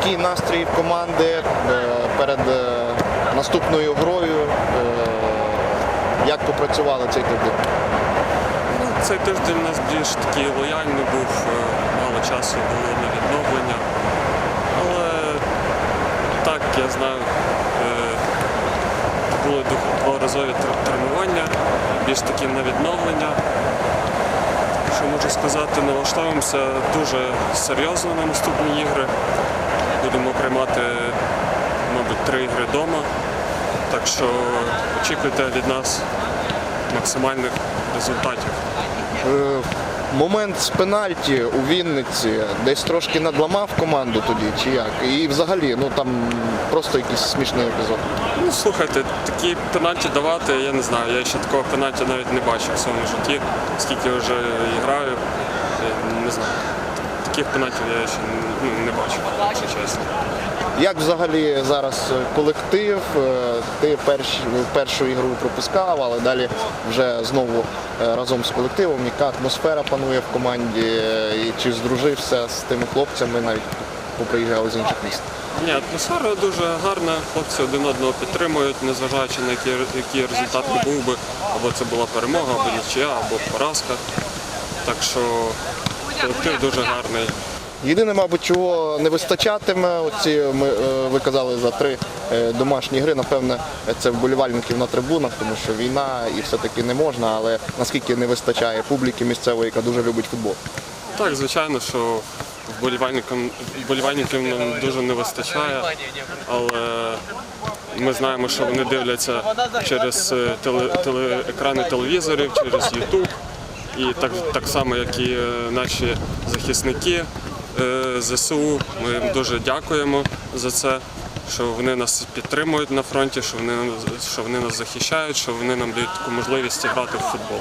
Який настрій команди е, перед е, наступною грою? Е, Як попрацювали цей тиждень? Ну, цей тиждень у нас більш такий лояльний був, мало часу було на відновлення. Але так, я знаю, були дворазові тренування, більш такі на відновлення. Що можу сказати, налаштовуємося дуже серйозно на наступні ігри. Будемо приймати, мабуть, три ігри вдома. Так що очікуйте від нас максимальних результатів. Е, Момент з пенальті у Вінниці десь трошки надламав команду тоді, чи як? І взагалі, ну там просто якийсь смішний епізод. Ну слухайте, такі пенальті давати, я не знаю. Я ще такого пенальті навіть не бачив в своєму житті, скільки вже граю. Не. Таких пенальтів я ще ну, не бачив, якщо чесно. Як взагалі зараз колектив? Е, Ти перш, першу ігру пропускав, але далі вже знову е, разом з колективом. Яка атмосфера панує в команді? Е, І чи здружився з тими хлопцями, навіть поприїжджали з інших міст? Ні, атмосфера дуже гарна, хлопці один одного підтримують, незважаючи на який, який результат не був би, або це була перемога, або нічия, або поразка. Так що колектив дуже гарний. Єдине, мабуть, чого не вистачатиме, оці ми е, ви казали за три е, домашні гри. Напевне, це вболівальників на трибунах, тому що війна і все-таки не можна, але наскільки не вистачає публіки місцевої, яка дуже любить футбол. Так, звичайно, що вболівальникам вболівальників нам дуже не вистачає, але ми знаємо, що вони дивляться через е, теле, теле, екрани телевізорів, через YouTube. І так, так само, як і е, наші захисники е, ЗСУ. Ми їм дуже дякуємо за це, що вони нас підтримують на фронті, що вони, що вони нас захищають, що вони нам дають таку можливість грати в футбол.